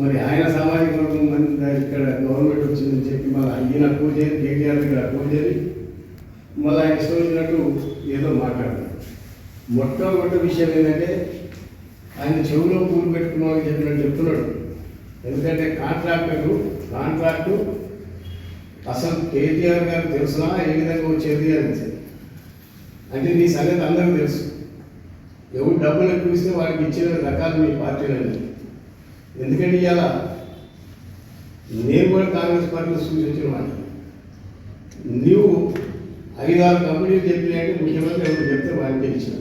మరి ఆయన సామాజిక వర్గం ఇక్కడ గవర్నమెంట్ వచ్చిందని చెప్పి మళ్ళీ ఈయన అక్కువ చేయని కేటీఆర్ దగ్గర అక్కువ చేయని మళ్ళీ ఆయన చూసినట్టు ఏదో మాట్లాడతారు మొట్టమొదటి విషయం ఏంటంటే ఆయన చెవులో పూలు పెట్టుకున్నామని చెప్పినట్టు చెప్తున్నాడు. ఎందుకంటే కాంట్రాక్టర్ కాంట్రాక్టు అసలు కేటీఆర్ గారు తెలుసునా ఏ విధంగా వచ్చేది అని అంటే నీ సంగతి అందరికీ తెలుసు. ఎవరు డబ్బులు ఎక్కువ ఇస్తే వాడికి ఇచ్చిన రకాలు మీ పార్టీలని ఎందుకంటే ఇవాళ నేను కూడా కాంగ్రెస్ పార్టీలో సూచించిన వాడిని నీవు ఐదారు కంపెనీలు చెప్పినట్టు ముఖ్యమంత్రి ఎవరు చెప్తే వాడికి ఇచ్చిన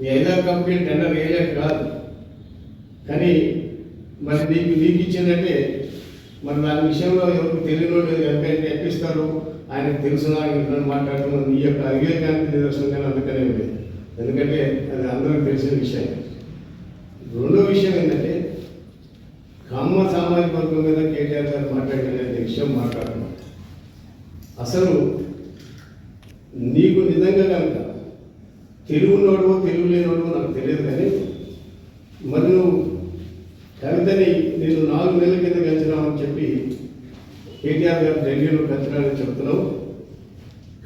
ఈ ఐదారు కంపెనీలు టెండర్ వేయలేక కాదు. కానీ మరి నీకు నీకు ఇచ్చిందంటే మరి దాని విషయంలో ఎవరికి తెలియని వాళ్ళు ఎంపీ ఎక్కిస్తారు ఆయనకు తెలుసునా? ఇంట్లో మాట్లాడుతున్నారు నీ యొక్క అవివేకానికి నిదర్శనంగా అందుకనే ఉంది ఎందుకంటే అది అందరికీ తెలిసిన విషయం రెండో విషయం ఏంటంటే కమ్మ సామాజిక వర్గం మీద కేటీఆర్ గారు మాట్లాడిన విషయం మాట్లాడుతున్నాం అసలు నీకు నిజంగా కనుక తెలుగునోడు తెలుగు లేనోడు నాకు తెలియదు కానీ మరి నువ్వు కవితని నేను నాలుగు నెలల కింద కలిసినామని చెప్పి కేటీఆర్ గారు ఢిల్లీలో కలిసినామని చెప్తున్నావు.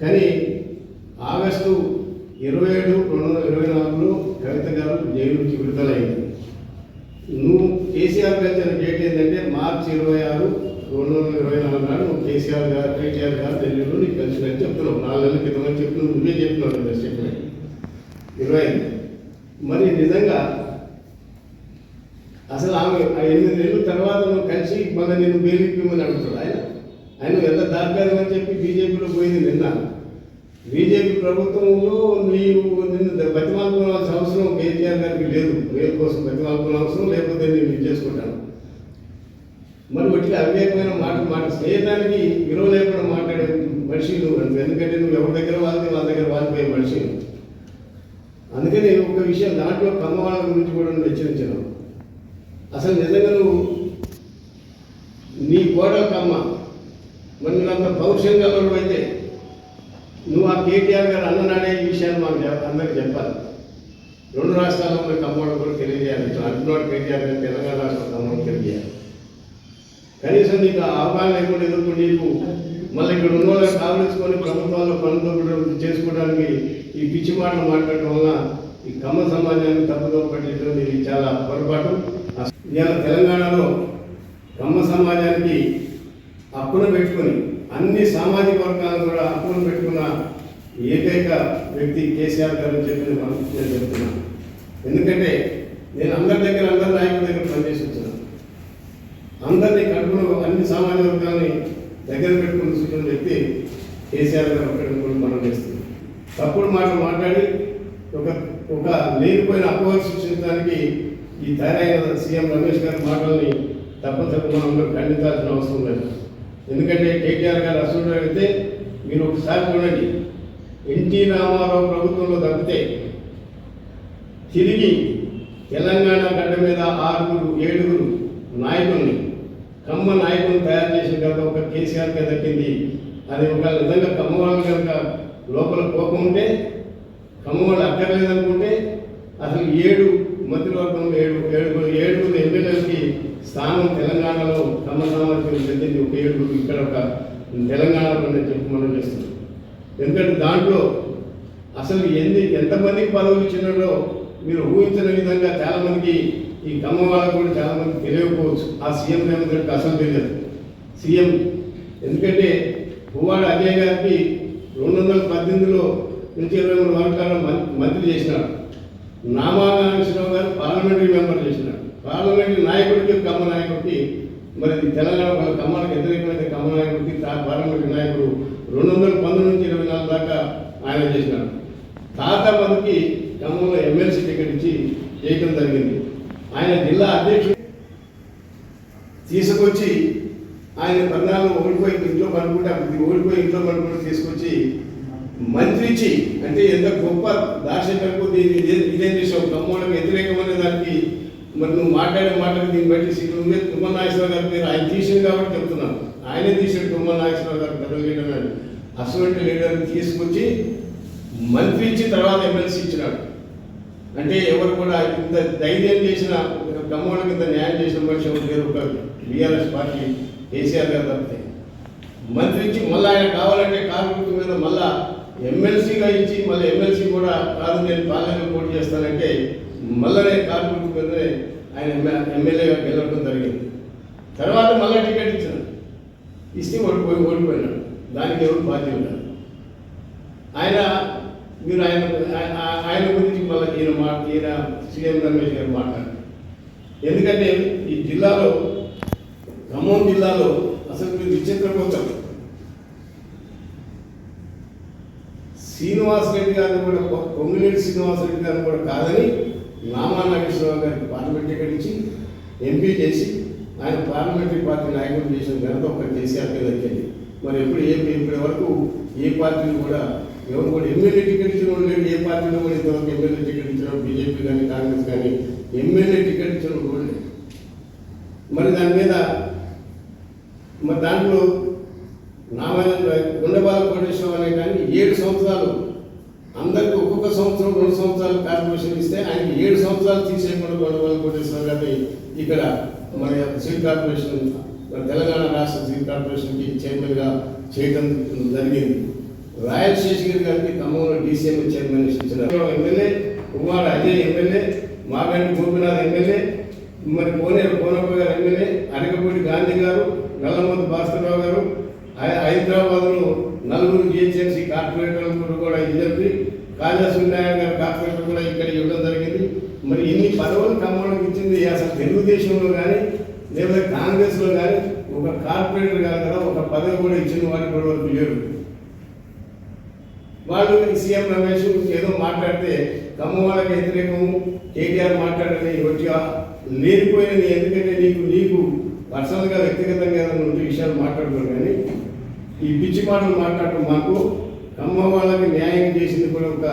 కానీ ఆగస్టు ఇరవై ఏడు రెండు వందల ఇరవై నాలుగులో కవిత గారు జైలు నుంచి విడుదలైంది. నువ్వు కేసీఆర్ కలిసిన డేట్ ఏంటంటే మార్చి ఇరవై ఆరు రెండు వందల ఇరవై నాలుగు నాడు నువ్వు కేసీఆర్ గారు కేటీఆర్ గారు ఢిల్లీలో నీకు అని చెప్తున్నావు. నాలుగు నెలల క్రితం అని చెప్పి నువ్వే చెప్తున్నావు కదా స్టేట్మెంట్ ఇరవై మరి నిజంగా అసలు ఆమె ఆ ఎనిమిది నెలల తర్వాత నువ్వు కలిసి మళ్ళీ నేను బెయిలిప్పమని అడుగుతాడు ఆయన? ఆయన ఎంత దాటారు అని చెప్పి బీజేపీలో పోయింది నిన్న. బీజేపీ ప్రభుత్వంలో నీవు నిన్ను బతిమాలుకోవాల్సిన అవసరం కేసీఆర్ గారికి లేదు. వేరు కోసం బతిమాలుకోవాల్సిన అవసరం లేకపోతే నేను ఇది చేసుకుంటాను. మరి వట్టిగా అవివేకమైన మాట మాట స్నేహితానికి విలువ లేకుండా మాట్లాడే మనిషి నువ్వు అంతే. ఎందుకంటే నువ్వు ఎవరి దగ్గర వాళ్ళకి వాళ్ళ దగ్గర వాళ్ళిపోయే మనిషి. అందుకని ఒక విషయం దాంట్లో కమ్మవాళ్ళ గురించి కూడా నువ్వు హెచ్చరించాను. అసలు నిజంగా నువ్వు నీ గోడ కమ్మ మరి నువ్వు అంత పౌరుషంగా అయితే నువ్వు ఆ కేటీఆర్ గారు అన్ననాడే ఈ విషయాన్ని మాకు అందరికి అందరికీ చెప్పాలి. రెండు రాష్ట్రాల్లో ఉన్న కమ్మోడు కూడా తెలియజేయాలి. ఇట్లా అంటున్నాడు కేటీఆర్ గారు తెలంగాణ రాష్ట్ర కమ్మోడు తెలియజేయాలి. కనీసం నీకు ఆ అవగాహన లేకుండా ఎందుకు నీకు మళ్ళీ ఇక్కడ ఉన్న వాళ్ళని కావలించుకొని ప్రభుత్వాల్లో పనులు చేసుకోవడానికి ఈ పిచ్చి మాటలు మాట్లాడటం వల్ల ఈ కమ్మ సమాజాన్ని తప్పుదో పట్టేటం ఇది చాలా పొరపాటు. ఇవాళ తెలంగాణలో కమ్మ సమాజానికి అప్పులు పెట్టుకొని అన్ని సామాజిక వర్గాలను కూడా అప్పులు పెట్టుకున్న ఏకైక వ్యక్తి కేసీఆర్ గారు చెప్పిన నేను నేను చెప్తున్నాను ఎందుకంటే నేను అందరి దగ్గర అందరి నాయకుల దగ్గర పనిచేసి వచ్చాను. అందరినీ సామాన్య వర్గాన్ని దగ్గర పెట్టుకుని చూసిన వ్యక్తి కేసీఆర్ గారు ఒక్కడిని కూడా మనం చేస్తుంది తప్పుడు మాటలు మాట్లాడి ఒక ఒక లేనిపోయిన అపోహలు సృష్టించడానికి ఈ తయారైన సీఎం రమేష్ గారి మాటల్ని తప్పనిసరిగా మనం ఖండించాల్సిన అవసరం లేదు. ఎందుకంటే కేటీఆర్ గారు అసలు అయితే మీరు ఒకసారి చూడండి. ఎన్టీ రామారావు ప్రభుత్వంలో తప్పితే తిరిగి తెలంగాణ గడ్డ మీద ఆరుగురు ఏడుగురు నాయకుల్ని కమ్మ నాయకులను తయారు చేసిన కనుక ఒక కేసీఆర్కే దక్కింది అది ఒక నిజంగా కమ్మ వాళ్ళు కనుక లోపల కోపం ఉంటే కమ్మ వాళ్ళు అక్కర్లేదనుకుంటే అసలు ఏడు మంత్రివర్గంలో ఏడు ఏడు ఏడుగురు ఎమ్మెల్యేలకి స్థానం తెలంగాణలో కమ్మ సామర్థ్యం చెందింది ఒక ఏడుగురు ఇక్కడ ఒక తెలంగాణలో చెప్పి మనం చేస్తున్నాం. ఎందుకంటే దాంట్లో అసలు ఎన్ని ఎంతమందికి పదవులు ఇచ్చినారో మీరు ఊహించిన విధంగా చాలామందికి ఈ ఖమ్మం వాళ్ళకు కూడా చాలామంది తెలియకపోవచ్చు. ఆ సీఎం రేవంత్ రెడ్డికి అసలు తెలియదు. సీఎం ఎందుకంటే భూవాడ అజయ్ గారికి రెండు వందల పద్దెనిమిదిలో నుంచి ఇరవై మూడు వరకు మంత్రి చేసినాడు. నామానాగేశ్వరరావు గారు పార్లమెంటరీ మెంబర్ చేసినాడు. పార్లమెంటరీ నాయకుడికి కమ్మ నాయకుడికి మరి తెలంగాణ వాళ్ళ కమ్మలకు వ్యతిరేకమైన కమ్మ నాయకుడికి పార్లమెంటరీ నాయకుడు రెండు వందల పంతొమ్మిది నుంచి ఇరవై నాలుగు దాకా ఆయన చేసినాడు. తాత మనకి ఖమ్మంలో ఎమ్మెల్సీ టికెట్ ఇచ్చి చేయడం జరిగింది. ఆయన జిల్లా అధ్యక్షుడు తీసుకొచ్చి ఆయన పద్నాలుగు ఓడిపోయి ఇంట్లో పడుకుంటే అప్పుడు ఓడిపోయి ఇంట్లో పడుకుంటే తీసుకొచ్చి మంత్రి ఇచ్చి అంటే ఎంత గొప్ప దార్శనికకు దీన్ని ఇదే- ఇదేం చేసావు ఖమ్మంలో వ్యతిరేకమైన దానికి మరి నువ్వు మాట్లాడే మాటలు దీన్ని బట్టి సి- నువ్వే తుమ్మల నాగేశ్వరరావు గారి పేరు ఆయన తీసింది కాబట్టి చెప్తున్నాను. ఆయనే తీసాడు తుమ్మల నాగేశ్వరరావు గారు పెద్ద లీడర్ అని అటువంటి లీడర్ని తీసుకొచ్చి మంత్రి ఇచ్చి తర్వాత ఎమ్మెల్సీ ఇచ్చినాడు. అంటే ఎవరు కూడా ఇంత ధైర్యం చేసిన కమ్మోళ్ళకి ఇంత న్యాయం చేసిన మనిషి ఎవరు లేరు ఒక బీఆర్ఎస్ పార్టీ కేసీఆర్ గారు తప్పితే. మంత్రి ఇచ్చి మళ్ళీ ఆయన కావాలంటే కార్మికుల మీద మళ్ళా ఎమ్మెల్సీగా ఇచ్చి మళ్ళీ ఎమ్మెల్సీ కూడా కాదు నేను పార్లమెంట్ పోటీ చేస్తానంటే మళ్ళీ నేను కార్మికుల మీదనే ఆయన ఎమ్మెల్యేగా గెలవడం జరిగింది. తర్వాత మళ్ళీ టికెట్ ఇచ్చాను ఇస్తే ఓడిపోయి ఓడిపోయినాడు. దానికి ఎవరు బాధ్యత ఆయన మీరు ఆయన ఆయన- ఆయన గురించి మళ్ళీ ఈయన మా ఈయన సీఎం రమేష్ గారు మాట్లాడారు. ఎందుకంటే ఈ జిల్లాలో ఖమ్మం జిల్లాలో అసలు మీరు విచిత్రపోతారు శ్రీనివాస్ రెడ్డి గారిని కూడా కొ- శ్రీనివాస్ రెడ్డి గారిని కూడా కాదని నామా నాగేశ్వరరావు గారికి పార్లమెంట్ టికెట్ ఇచ్చి ఎంపీ చేసి ఆయన పార్లమెంటరీ పార్టీ నాయకుడు చేసిన ఘనత ఒక కేసీఆర్ కింద దక్కింది మరి ఎప్పుడు ఏ ఇప్పటి వరకు ఏ పార్టీని కూడా మేము కూడా ఎమ్మెల్యే టికెట్ ఇచ్చిన వాళ్ళు లేరు ఏ పార్టీలో కూడా ఇంతవరకు ఎమ్మెల్యే టికెట్ ఇచ్చిన బీజేపీ కానీ కాంగ్రెస్ కానీ ఎమ్మెల్యే టికెట్ ఇచ్చిన వాళ్ళు మరి దాని మీద మరి దాంట్లో నామైన గుండెబాల కోటేశ్వరం అనే కానీ ఏడు సంవత్సరాలు అందరికి ఒక్కొక్క సంవత్సరం రెండు సంవత్సరాలు కార్పొరేషన్ ఇస్తే ఆయనకి ఏడు సంవత్సరాలు తీసేయకుండా గుండెబాల కోటేశ్వరం గారిని ఇక్కడ మన సివిల్ కార్పొరేషన్ మన తెలంగాణ రాష్ట్ర సివిల్ కార్పొరేషన్కి చైర్మన్గా చేయడం జరిగింది. రాయల్ శేషగిరి గారికి ఖమ్మంలో డీసీఎం చైర్మన్ ఇచ్చిన MLA Kumar Ajay MLA Maganti Gopinath MLA మరి కోనేరు కోనప్ప గారు ఎమ్మెల్యే అడగపూడి గాంధీ గారు నల్లమూతి భాస్కర్రావు గారు హైదరాబాద్లో నలుగురు జిహెచ్ఎంసీ కార్పొరేటర్లు కూడా ఇద్దరికి కాజా సూర్యనారాయణ గారు కార్పొరేటర్ కూడా ఇక్కడ ఇవ్వడం జరిగింది. మరి ఇన్ని పదవులు ఖమ్మంలోకి ఇచ్చింది అసలు తెలుగుదేశంలో కానీ లేదా కాంగ్రెస్లో కానీ ఒక కార్పొరేటర్ కాదు కదా ఒక పదవి కూడా ఇచ్చిన వారికి కూడా వరకు లేరు వాళ్ళు సీఎం రమేష్ ఏదో మాట్లాడితే కమ్మ వాళ్ళకి వ్యతిరేకము కేటీఆర్ మాట్లాడని గట్టిగా లేనిపోయినది ఎందుకంటే నీకు నీకు పర్సనల్గా వ్యక్తిగతంగా ఏదైనా ఉంటే విషయాలు మాట్లాడుకోరు కానీ ఈ పిచ్చి మాటలు మాట్లాడటం మాకు కమ్మ వాళ్ళకి న్యాయం చేసింది కూడా ఒక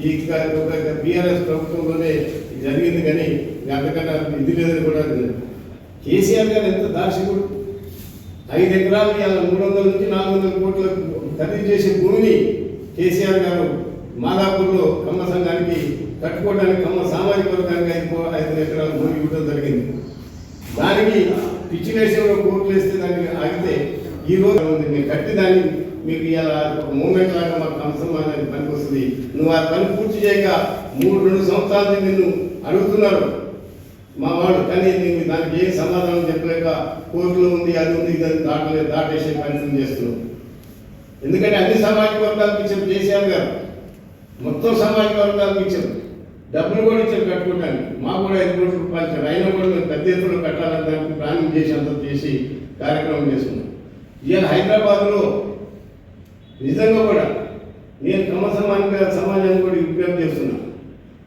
ఈ ఒక బీఆర్ఎస్ ప్రభుత్వంలోనే జరిగింది కానీ అంతకన్నా ఇది లేదని కూడా కేసీఆర్ గారు ఎంత దార్శకుడు ఐదు ఎకరాలు మూడు వందల నుంచి నాలుగు వందల కోట్ల ఖరీదు చేసే భూమిని కేసీఆర్ గారు మాదాపూర్లో కమ్మ సంఘానికి కట్టుకోవడానికి కమ్మ సామాజిక వర్గానికి ఐదు ఐదు ఎకరాల భూమి ఇవ్వడం జరిగింది. దానికి పిచ్చి వేషంలో కోర్టు వేస్తే దానికి ఆగితే ఈ రోజు ఉంది మేము కట్టి దాన్ని మీకు ఇలా మూమెంట్ లాగా మాకు అంశం పనికి వస్తుంది. నువ్వు ఆ పని పూర్తి చేయక మూడు రెండు సంవత్సరాల నుంచి నిన్ను అడుగుతున్నారు మా వాళ్ళు. కానీ నేను దానికి ఏం సమాధానం చెప్పలేక కోర్టులో ఉంది అది ఉంది దాన్ని దాటలేదు దాటేసే ప్రయత్నం చేస్తున్నాం. ఎందుకంటే అన్ని సామాజిక వర్గాలకు ఇచ్చారు కేసీఆర్ గారు. మొత్తం సామాజిక వర్గాలకు ఇచ్చారు. డబ్బులు కూడా ఇచ్చారు కట్టుకోవడానికి మాకు కూడా ఐదు కోట్ల రూపాయలు ఇచ్చారు. అయినా కూడా మేము పెద్ద ఎత్తున కట్టాలని దానికి ప్లానింగ్ చేసి అంత చేసి కార్యక్రమం చేసుకున్నాం. ఇవాళ హైదరాబాద్లో నిజంగా కూడా నేను క్రమ సమానిక సమాజాన్ని కూడా విజ్ఞప్తి చేస్తున్నా.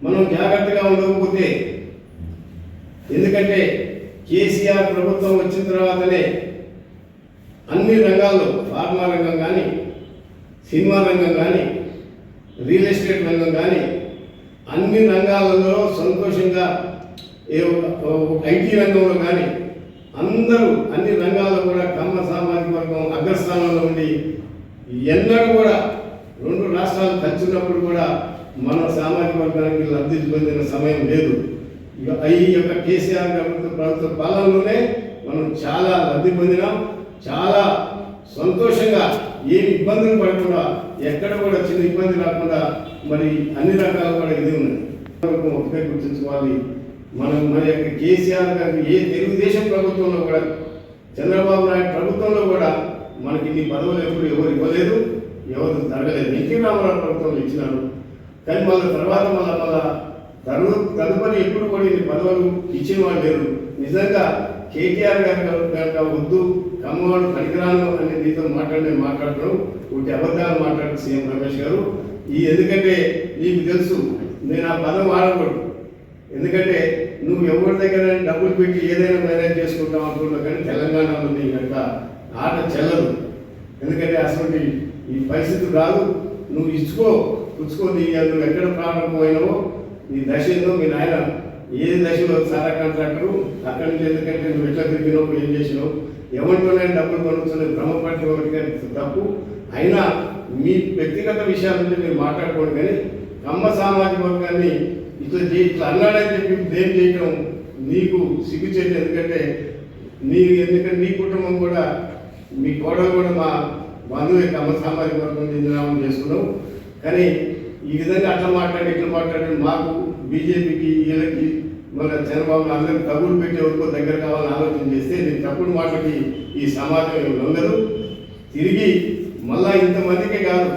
మనం జాగ్రత్తగా ఉండకపోతే ఎందుకంటే కేసీఆర్ ప్రభుత్వం వచ్చిన తర్వాతనే అన్ని రంగాల్లో ఫార్మా రంగం కానీ సినిమా రంగం కానీ రియల్ ఎస్టేట్ రంగం కానీ అన్ని రంగాలలో సంతోషంగా ఏ ఒక- ఐటీ రంగంలో కానీ అందరూ అన్ని రంగాల్లో కూడా కమ్మ సామాజిక వర్గం అగ్రస్థానంలో ఉండి ఎన్నడూ కూడా రెండు రాష్ట్రాలు కలిసి కూడా మన సామాజిక వర్గానికి లబ్ధి పొందిన సమయం లేదు. ఇక ఈ యొక్క కేసీఆర్ ప్రభుత్వ ప్రభుత్వ పాలనలోనే మనం చాలా లబ్ధి పొందినాం. చాలా సంతోషంగా ఏ ఇబ్బందులు పడకుండా ఎక్కడ కూడా చిన్న ఇబ్బంది రాకుండా మరి అన్ని రకాలు కూడా ఇది ఉన్నది. వరకు ఒకటే గుర్తుంచుకోవాలి. మనం మన యొక్క కేసీఆర్ గారు ఏ తెలుగుదేశం ప్రభుత్వంలో కూడా చంద్రబాబు నాయుడు ప్రభుత్వంలో కూడా మనకి ఇన్ని పదవులు ఎప్పుడు ఎవరు ఇవ్వలేదు ఎవరు జరగలేదు. ఎన్టీ రామారావు ప్రభుత్వంలో ఇచ్చినారు. కానీ మళ్ళీ తర్వాత మళ్ళీ మళ్ళా తరు తదుపరి ఎప్పుడు కూడా ఇన్ని పదవులు ఇచ్చిన వాళ్ళు లేరు. నిజంగా కేటీఆర్ గారు కనుక వద్దు కమ్మవాడు పనికిరాను అని నీతో మాట్లాడి నేను ఒకటి అబద్ధాలు మాట్లాడు సీఎం రమేష్ గారు. ఈ ఎందుకంటే నీకు తెలుసు నేను ఆ పదం వాడకూడదు. ఎందుకంటే నువ్వు ఎవరి దగ్గర డబ్బులు పెట్టి ఏదైనా మేనేజ్ చేసుకుంటాం అనుకుంటున్నావు కానీ తెలంగాణలో నీ యొక్క ఆట చెల్లదు. ఎందుకంటే అసలు ఈ పరిస్థితి రాదు. నువ్వు ఇచ్చుకో పుచ్చుకో నీ నువ్వు ఎక్కడ ప్రారంభమైనవో నీ దశ ఏదో మీ నాయన ఏ దశలో సారా కాంట్రాక్టరు అక్కడి నుంచి ఎందుకంటే నువ్వు ఎట్లా తిరిగినావు ఏం చేసినావు ఎవరితోనే డబ్బులు కొనుక్కునే భ్రమపడి ఒకటి కానీ తప్పు. అయినా మీ వ్యక్తిగత విషయాల నుంచి మీరు మాట్లాడుకోండి కానీ కమ్మ సామాజిక వర్గాన్ని ఇట్లా చే ఇట్లా అన్నాడని చెప్పి బ్లేమ్ చేయటం నీకు సిగ్గు ఎందుకంటే నీ ఎందుకంటే నీ కుటుంబం కూడా మీ కోడలు కూడా మా బంధువు కమ్మ సామాజిక వర్గం చెందినామని చేసుకున్నాం. కానీ ఈ విధంగా అట్లా మాట్లాడి ఇట్లా మాట్లాడి మాకు బీజేపీకి వీళ్ళకి మన చంద్రబాబు అందరూ కబుర్లు పెట్టి ఎవరికో దగ్గర కావాలని ఆలోచన చేస్తే నేను తప్పుడు మాటలకి ఈ సమాజం లొంగదు తిరిగి మళ్ళా ఇంతమందికే కాదు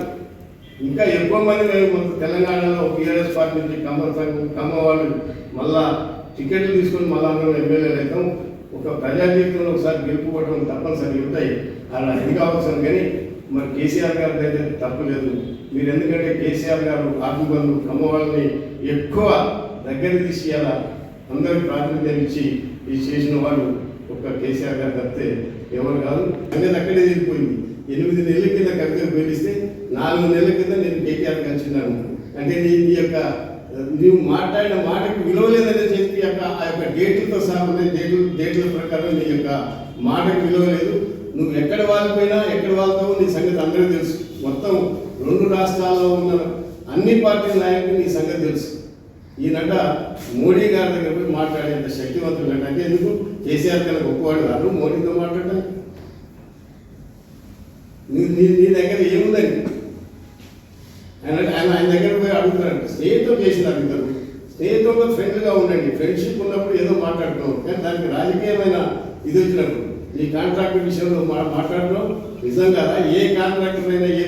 ఇంకా ఎక్కువ మంది మేము తెలంగాణలో టీఆర్ఎస్ పార్టీ నుంచి కమ్మ సంఘం కమ్మ వాళ్ళు మళ్ళా టికెట్లు తీసుకొని మళ్ళా అందరం ఎమ్మెల్యేలు అవుతాం. ఒక ప్రజా జీవితంలో ఒకసారి గెలుపుకోవడం తప్పనిసరి ఉంటాయి. అలా అది కావచ్చు కానీ మరి కేసీఆర్ గారి అయితే తప్పు లేదు. మీరు ఎందుకంటే కేసీఆర్ గారు ఆత్మబంధు కమ్మ వాళ్ళని ఎక్కువ దగ్గర తీసేయాలా? అందరికి ప్రాతినిధ్యం ఇచ్చి ఇది చేసిన వాళ్ళు ఒక్క కేసీఆర్ గారు తప్పితే ఎవరు కాదు. అనేది అక్కడే వెళ్ళిపోయింది ఎనిమిది నెలల కింద కవితలు పేలిస్తే నాలుగు నెలల కింద నేను కేటీఆర్ కలిసినాను. అంటే నీ నీ యొక్క నీవు మాట్లాడిన మాటకు విలువ లేదని చెప్పి యొక్క ఆ యొక్క డేట్లతో సహా డేట్లు డేట్ల ప్రకారం నీ యొక్క మాటకు విలువ లేదు నువ్వు ఎక్కడ వాళ్ళపోయినా ఎక్కడ వాళ్ళతో నీ సంగతి అందరూ తెలుసు. మొత్తం రెండు రాష్ట్రాల్లో ఉన్న అన్ని పార్టీల నాయకులు నీ సంగతి తెలుసు. ఈయనట మోడీ గారి దగ్గర పోయి మాట్లాడేంత శక్తివంతులు అంటే ఎందుకు? కేసీఆర్ కన్నా గొప్పవాడు కాదు. మోడీతో మాట్లాడటానికి నీ నీ దగ్గర ఏముందని ఆయన ఆయన ఆయన దగ్గర పోయి అడుగుతున్నాడు స్నేహితులు చేసినారు ఇద్దరు. స్నేహితులతో ఫ్రెండ్గా ఉండండి. ఫ్రెండ్షిప్ ఉన్నప్పుడు ఏదో మాట్లాడుతున్నాం. కానీ దానికి రాజకీయమైన ఇది వచ్చినప్పుడు ఈ కాంట్రాక్ట్ విషయంలో మా మాట్లాడడం నిజంగా ఏ కాంట్రాక్టర్ అయినా ఏ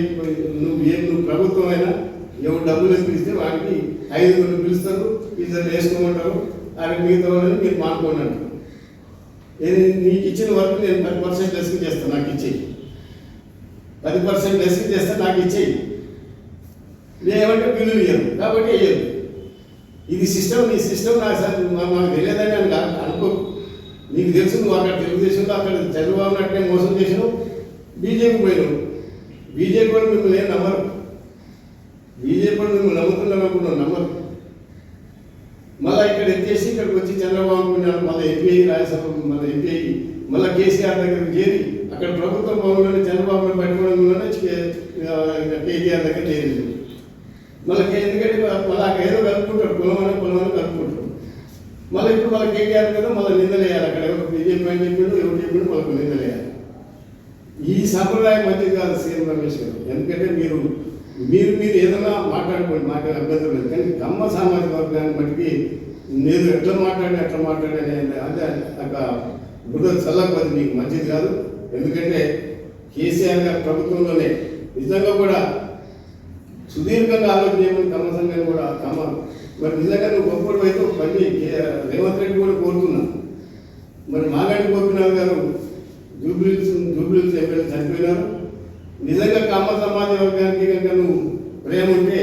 నువ్వు ఏ నువ్వు ప్రభుత్వం అయినా ఎవరు డబ్బులు ఇస్తే వాడికి ఐదుగురు పిలుస్తారు ఇద్దరు వేసుకోమంటారు అది మిగతా వాళ్ళని మీరు మానుకోండి అంటారు. నేను నీకు ఇచ్చిన వర్క్ నేను పది పర్సెంట్ లెస్కి చేస్తాను నాకు ఇచ్చేయి పది పర్సెంట్ లెస్కి చేస్తే నాకు ఇచ్చేయి లేవంటే బిల్లులు ఇయ్యను కాబట్టి వేయదు ఇది సిస్టమ్ నీ సిస్టమ్ నాకు సార్ మాకు తెలియదని అని అనుకో. నీకు తెలుసు నువ్వు అక్కడ తెలుగుదేశంలో అక్కడ చంద్రబాబు నాయుడు మోసం చేసినావు బీజేపీ పోయినావు. బీజేపీ వాళ్ళు మిమ్మల్ని ఏం నమ్మరు. బీజేపీ వాళ్ళు మిమ్మల్ని నమ్ముతున్నారు అనుకున్నావు నమ్మరు మళ్ళీ ఇక్కడ ఎత్తేసి ఇక్కడికి వచ్చి చంద్రబాబు నాయుడు మళ్ళీ ఎంపీ రాజ్యసభ మళ్ళీ ఎంపీ మళ్ళీ కేసీఆర్ దగ్గరికి చేరి అక్కడ ప్రభుత్వం భవన్లోనే చంద్రబాబు నాయుడు పెట్టుకోవడంలోనే కేటీఆర్ దగ్గర చేరింది. మళ్ళీ ఎందుకంటే మళ్ళీ అక్కడ ఏదో కలుపుకుంటారు కులమని కులమని కలుపుకుంటాడు అని కలుపుకుంటారు. మళ్ళీ ఇప్పుడు మళ్ళీ కేటీఆర్ కదా మళ్ళీ నిందలేయాలి. అక్కడ ఎవరు బీజేపీ అని చెప్పిండు ఎవరు చెప్పిండు మళ్ళీ నిందలేయాలి. ఈ సాంప్రదాయం మంచిది కాదు సీఎం రమేష్ గారు. ఎందుకంటే మీరు మీరు మీరు ఏదైనా మాట్లాడుకోండి మాట్లాడే అభ్యంతరం లేదు. కానీ కమ్మ సామాజిక వర్గాన్ని బట్టి నేను ఎట్లా మాట్లాడి అట్లా మాట్లాడి అంటే అదే ఒక బుర్ర చల్లకపోతే మీకు మంచిది కాదు. ఎందుకంటే కేసీఆర్ గారి ప్రభుత్వంలోనే నిజంగా కూడా సుదీర్ఘంగా ఆలోచన చేయమని కమ్మ సంఘాన్ని కూడా కమ్మ మరి నిజంగా నువ్వు గొప్పడు అయితే పని రేవంత్ రెడ్డి కూడా కోరుతున్నా. మరి మాగాడి గోపినాథ్ గారు జూబ్లీస్ జూబ్లీస్ ఎమ్మెల్యే చనిపోయినారు. నిజంగా కమ్మ సమాజ వర్గానికి కనుక నువ్వు ప్రేమ ఉంటే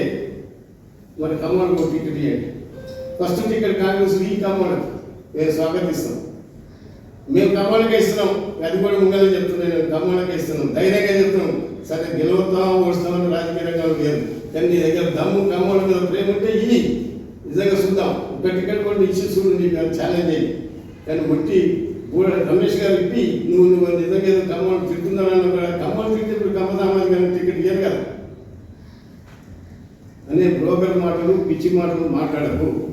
మరి కమ్మలకు ఒక టికెట్ ఇవ్వండి ఫస్ట్ టికెట్ కాంగ్రెస్ ఈ కమ్మలకు. మేము స్వాగతిస్తాం. మేము కమ్మలకే ఇస్తున్నాం. అది కూడా ముంగలే చెప్తున్నాను. నేను కమ్మలకే ఇస్తున్నాం. ధైర్యంగా చెప్తున్నాం. సరే గెలవుతాం ఓడుస్తామని రాజకీయ రంగంలో లేదు. కానీ నీ దగ్గర దమ్ము కమ్మల మీద ప్రేమ ఉంటే ఇది నిజంగా చూద్దాం. ఒక టికెట్ కూడా ఇచ్చి చూడు నీకు ఛాలెంజ్ అయ్యి కానీ ముట్టి కూడా రమేష్ గారు ఇప్పి నువ్వు నువ్వు నిజంగా ఏదో కమ్మలు తిడుతున్నానని కూడా కమ్మలు తిట్టి ఇప్పుడు కమ్మ టికెట్ ఇయ్యరు కదా. అనే బ్రోకర్ మాటలు పిచ్చి మాటలు మాట్లాడకు.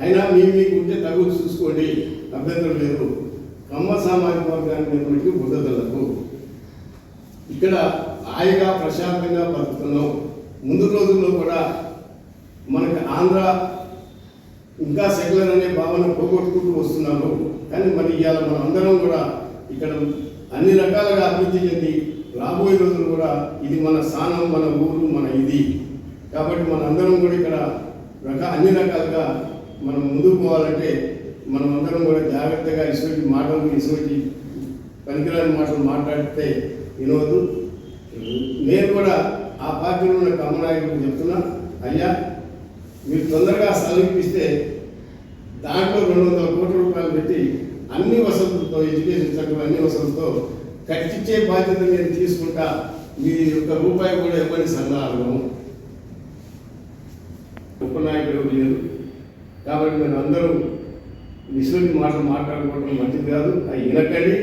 అయినా మీ మీకు ఉంటే తగు చూసుకోండి. అభ్యంతరం లేదు. కమ్మ సామాజిక వర్గానికి ఉన్నటువంటి బుద్ధతలకు ఇక్కడ హాయిగా ప్రశాంతంగా బతుకుతున్నాం. ముందు రోజుల్లో కూడా మనకి ఆంధ్ర ఇంకా సెక్యులర్ అనే భావన పోగొట్టుకుంటూ వస్తున్నారు. కానీ మరి ఇవాళ మనం అందరం కూడా ఇక్కడ అన్ని రకాలుగా అభివృద్ధి చెంది రాబోయే రోజులు కూడా ఇది మన స్థానం మన ఊరు మన ఇది. కాబట్టి మన అందరం కూడా ఇక్కడ రక అన్ని రకాలుగా మనం ముందుకు పోవాలంటే మనం అందరం కూడా జాగ్రత్తగా ఇటువంటి మాటలు ఇటువంటి పనికిరాని మాటలు మాట్లాడితే వినోదు నేను కూడా ఆ పార్టీలో ఉన్న కమ్మనాయకుడు చెప్తున్నా అయ్యా మీరు తొందరగా సమీపిస్తే దాంట్లో రెండు వందల కోట్ల రూపాయలు పెట్టి అన్ని వసతులతో ఎడ్యుకేషన్ చక్కగా అన్ని వసతులతో కట్టించే బాధ్యత నేను తీసుకుంటా. మీ యొక్క రూపాయి కూడా ఇవ్వని సన్నాహం ఉపనాయకుడు లేరు కాబట్టి మీరు అందరూ విశ్వని మాటలు మాట్లాడుకోవడం మంచిది కాదు. అవి వినకండి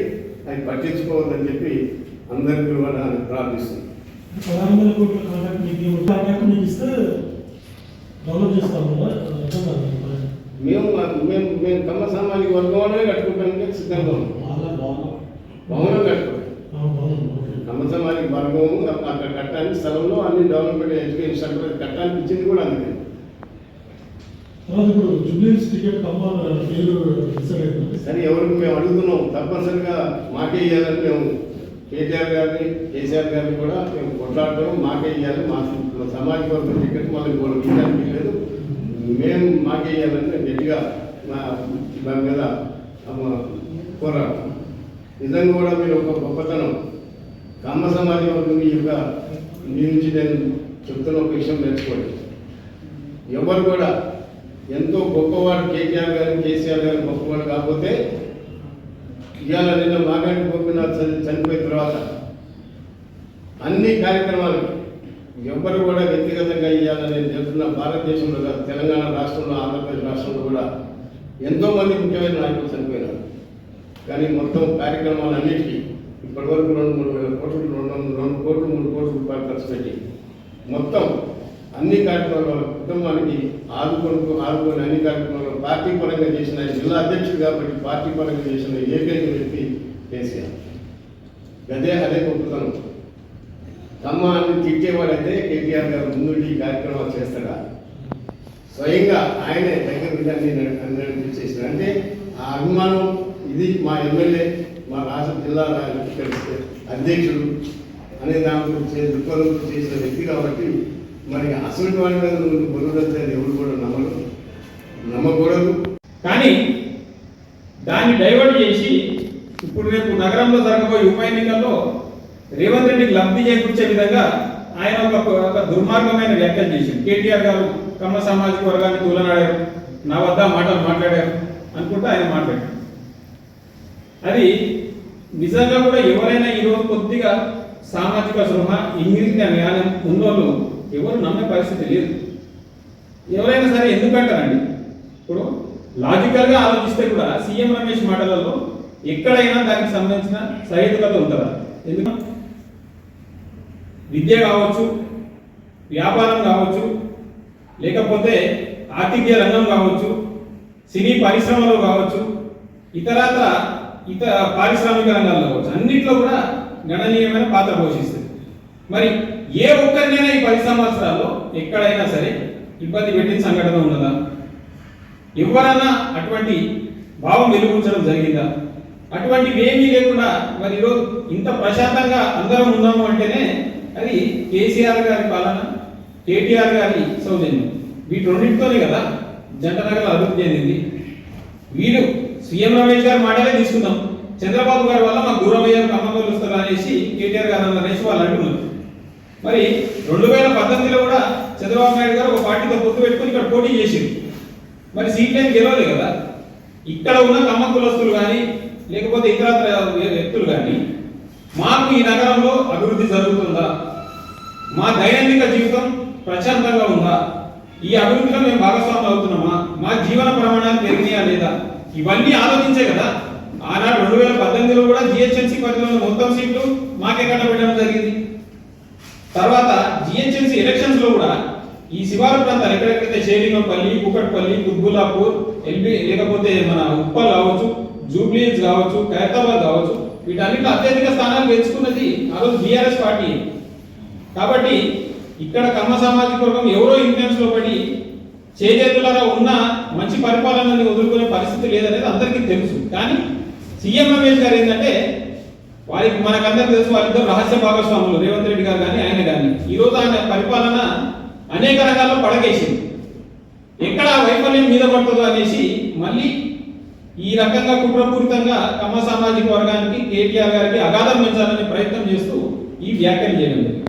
అవి పట్టించుకోవద్దని చెప్పి అందరికీ కూడా ప్రార్థిస్తున్నాను. పదహారు వందల కోట్ల కాంట్రాక్ట్ మీకు కాంట్రాక్ట్ ఇస్తే డెవలప్. మేము మేము మేము కమ్మ సామాజిక వర్గంలోనే కట్టుకుంటానికి సిద్ధంగా ఉన్నాం. భవనం భవనం కట్టుకోండి ఆ, భవనం ఓకే. కమ్మ సామాజిక వర్గము అక్కడ కట్టడానికి స్థలంలో అన్ని డెవలప్మెంట్ ఎడ్యుకేషన్ సెంటర్ కట్టడానికి ఇచ్చింది కూడా అందుకే. ఇప్పుడు జూబ్లీస్ టికెట్ సరే ఎవరికి మేము అడుగుతున్నాం తప్పనిసరిగా మాకే ఇవ్వాలని మేము కేటీఆర్ గారిని కేసీఆర్ గారిని కూడా మేము కొట్లాడతాం మాకే ఇవ్వాలి మా సామాజిక వర్గం టికెట్ మళ్ళీ ఇవ్వడానికి లేదు. మేము మాకే ఇవ్వాలని గట్టిగా మా దాని మీద కోరాలి. నిజంగా కూడా మీరు ఒక గొప్పతనం. కమ్మ సమాజం వర్గం యొక్క మీ నుంచి నేను చెప్తున్న ఒక విషయం నేర్చుకోండి. ఎవరు కూడా ఎంతో గొప్పవాడు కేటీఆర్ గారు కేసీఆర్ గారు గొప్పవాడు కాకపోతే ఇవాళ నిన్న మాగాడి గోపీనాథ్ చనిపోయిన తర్వాత అన్ని కార్యక్రమాలు ఎవ్వరు కూడా వ్యక్తిగతంగా ఇవ్వాలని నేను చెప్తున్న భారతదేశంలో కాదు, తెలంగాణ రాష్ట్రంలో ఆంధ్రప్రదేశ్ రాష్ట్రంలో కూడా ఎంతో మంది ముఖ్యమైన నాయకులు చనిపోయినారు. కానీ మొత్తం కార్యక్రమాలన్నిటికీ ఇప్పటివరకు కోట్లు రెండు రెండు కోట్లు మూడు కోట్ల రూపాయలు ఖర్చు పెట్టి మొత్తం అన్ని కార్యక్రమాలు వాళ్ళ కుటుంబానికి ఆదుకొనుకు ఆదుకొని అన్ని కార్యక్రమాలు పార్టీ పరంగా చేసిన జిల్లా అధ్యక్షుడు కాబట్టి పార్టీ పరంగా చేసిన ఏకైక వ్యక్తి కేసీఆర్. అదే అదే గొప్పతనం. తమ్మ తిట్టేవాడైతే కేటీఆర్ గారు ముందు ఈ కార్యక్రమాలు చేస్తాడా? స్వయంగా ఆయనే దగ్గర ఉండి అన్ని నడిపించేసిన అంటే ఆ అభిమానం ఇది మా ఎమ్మెల్యే మా రాష్ట్ర జిల్లా తెలిస్తే అధ్యక్షుడు అనే దాని గురించి దృక్పథంతో చేసిన వ్యక్తి కాబట్టి మరి అసలు వాడి మీద నువ్వు ఎవరు కూడా నమ్మరు నమ్మకూడదు. కానీ దాన్ని డైవర్ట్ చేసి ఇప్పుడు రేపు నగరంలో జరగబోయే ఉప ఎన్నికల్లో రేవంత్ రెడ్డికి లబ్ధి చేకూర్చే విధంగా ఆయన ఒక ఒక దుర్మార్గమైన వ్యాఖ్యలు చేసింది కేటీఆర్ గారు కమ్మ సామాజిక వర్గాన్ని తూలనాడారు నా వద్ద మాటలు మాట్లాడారు అనుకుంటూ ఆయన మాట్లాడారు అది నిజంగా కూడా ఎవరైనా ఈరోజు కొద్దిగా సామాజిక సృహ ఇంగిత జ్ఞానం ఉన్నోళ్ళు ఎవరు నమ్మే పరిస్థితి లేదు. ఎవరైనా సరే ఎందుకంటారండి? ఇప్పుడు లాజికల్గా ఆలోచిస్తే కూడా సీఎం రమేష్ మాటలలో ఎక్కడైనా దానికి సంబంధించిన సహేతుకత ఉంటుందా? ఎందుకు? విద్య కావచ్చు వ్యాపారం కావచ్చు లేకపోతే ఆతిథ్య రంగం కావచ్చు సినీ పరిశ్రమలో కావచ్చు ఇతరత్ర ఇతర పారిశ్రామిక రంగాల్లో కావచ్చు. అన్నింటిలో కూడా గణనీయమైన పాత్ర పోషిస్తుంది. మరి ఏ ఒక్కరినైనా ఈ పది సంవత్సరాల్లో ఎక్కడైనా సరే ఇబ్బంది పెట్టిన సంఘటన ఉన్నదా? ఎవరన్నా అటువంటి భావం వెలుగుంచడం జరిగిందా? అటువంటివి ఏమీ లేకుండా మరి ఈరోజు ఇంత ప్రశాంతంగా అందరం ఉన్నాము అంటేనే అది కేసీఆర్ గారి పాలన కేటీఆర్ గారి సౌజన్యం. వీటి రెండింటితోనే కదా జంట నగరం అభివృద్ధి చెందింది. వీళ్ళు సీఎం రమేష్ గారి మాటలే తీసుకుందాం. చంద్రబాబు గారి వల్ల మాకు దూరం అయ్యారు కమ్మగోలు వస్తారు అనేసి కేటీఆర్ గారు అనేసి వాళ్ళు అంటున్నారు. మరి రెండు వేల పద్దెనిమిదిలో కూడా చంద్రబాబు నాయుడు గారు ఒక పార్టీతో పొత్తు పెట్టుకుని ఇక్కడ పోటీ చేసింది మరి సీట్లు ఏం గెలవలే కదా. ఇక్కడ ఉన్న కమ్మ కులస్తులు కానీ లేకపోతే ఇతర వ్యక్తులు కానీ మాకు ఈ నగరంలో అభివృద్ధి జరుగుతుందా? మా దైనందిక జీవితం ప్రశాంతంగా ఉందా? ఈ అభివృద్ధిలో మేము భాగస్వాములు అవుతున్నామా? మా జీవన ప్రమాణాలు పెరిగినాయా లేదా? ఇవన్నీ ఆలోచించే కదా. ఆనాడు రెండు వేల పద్దెనిమిదిలో కూడా జిహెచ్ఎంసీ పరిధిలో మొత్తం సీట్లు మాకే కట్టబెట్టడం జరిగింది. తర్వాత జిహెచ్ఎంసీ ఎలక్షన్స్లో కూడా ఈ శివారు ప్రాంతాలు ఎక్కడెక్కడైతే షేరింగంపల్లి కుకట్పల్లి కుత్బుల్లాపూర్ ఎల్బి లేకపోతే మన ఉప్పల్ కావచ్చు జూబ్లీస్ కావచ్చు ఖైరతాబాద్ కావచ్చు వీటన్నిటిలో అత్యధిక స్థానాలు గెలుచుకున్నది ఆ రోజు బీఆర్ఎస్ పార్టీ. కాబట్టి ఇక్కడ కమ్మ సామాజిక వర్గం ఎవరో ఇన్ఫ్లుయెన్స్లో పడి చేజేతులారా ఉన్న మంచి పరిపాలనని వదులుకునే పరిస్థితి లేదనేది అందరికీ తెలుసు. కానీ సీఎం రమేష్ గారు ఏంటంటే వారికి మనకందరికి తెలుసు వారిద్దరు రహస్య భాగస్వాములు రేవంత్ రెడ్డి గారు కానీ ఆయన కానీ. ఈ రోజు ఆయన పరిపాలన అనేక రంగాల్లో పడగేసింది ఎక్కడ వైఫల్యం మీద పడుతుందో అనేసి మళ్ళీ ఈ రకంగా కుట్రపూరితంగా కమ్మ సామాజిక వర్గానికి కేటీఆర్ గారికి అగాధం పెంచాలనే ప్రయత్నం చేస్తూ ఈ వ్యాఖ్యలు చేయడం జరిగింది.